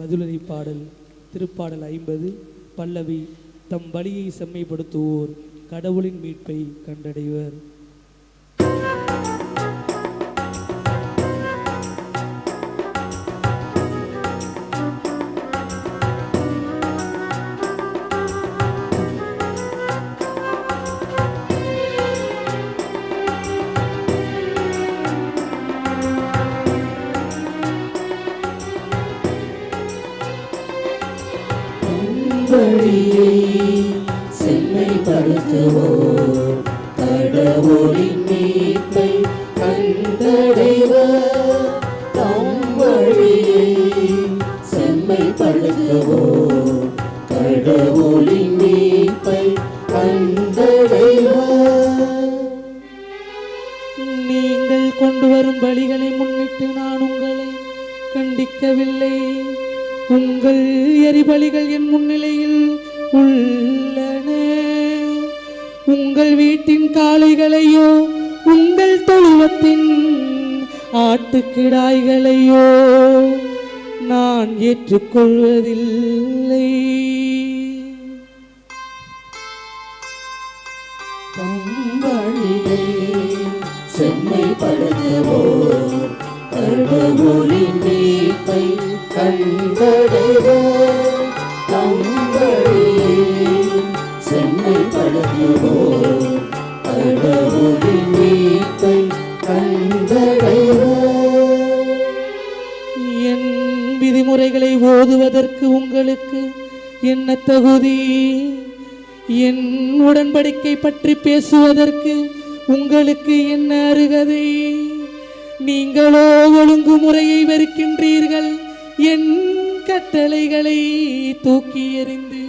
பதிலுரை பாடல் திருப்பாடல் ஐம்பது பல்லவி தம் வழியை செம்மைப்படுத்துவோர் கடவுளின் மீட்பை கண்டடைவர். வழியை செம்மைப்படுத்துவோர் கடவுளின் மீட்பை கண்டடைவர். தம் வழியை செம்மைப்படுத்துவோர் கடவுளின் மீட்பை கண்டடைவர். நீங்கள் கொண்டு வரும் பலிகளை முன்னிட்டு நான் உங்களை கண்டிக்கவில்லை. உங்கள் எரிபலிகள் என் முன்னிலையில் உள்ளன. உங்கள் வீட்டின் காளைகளையோ உங்கள் தொழுவத்தின் ஆட்டுக்கிடாய்களையோ நான் ஏற்றுக்கொள்வதில்லை. தம்பழியை செம்மைப்படுத்துவோர் கடவுளின் நீ கடவுளின் என் விதிமுறைகளை ஓதுவதற்கு உங்களுக்கு என்ன தகுதி? என் உடன்படிக்கை பற்றி பேசுவதற்கு உங்களுக்கு என்ன அருகதை? நீங்களோ ஒழுங்குமுறையை வெறுக்கின்றீர்கள். என் கட்டளைகளை தூக்கி எறிந்து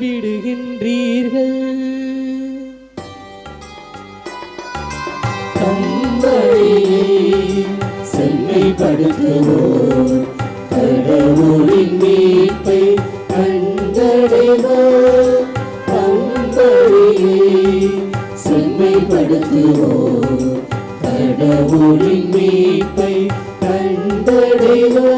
விடுகின்றீர்கள். தம்பழியை செம்மைப்படுத்துவோர் கடவுளின் மீட்பை கண்டடைவோர். தம்பழியை செம்மைப்படுத்துவோர் கடவுளின் மீட்பை దేవో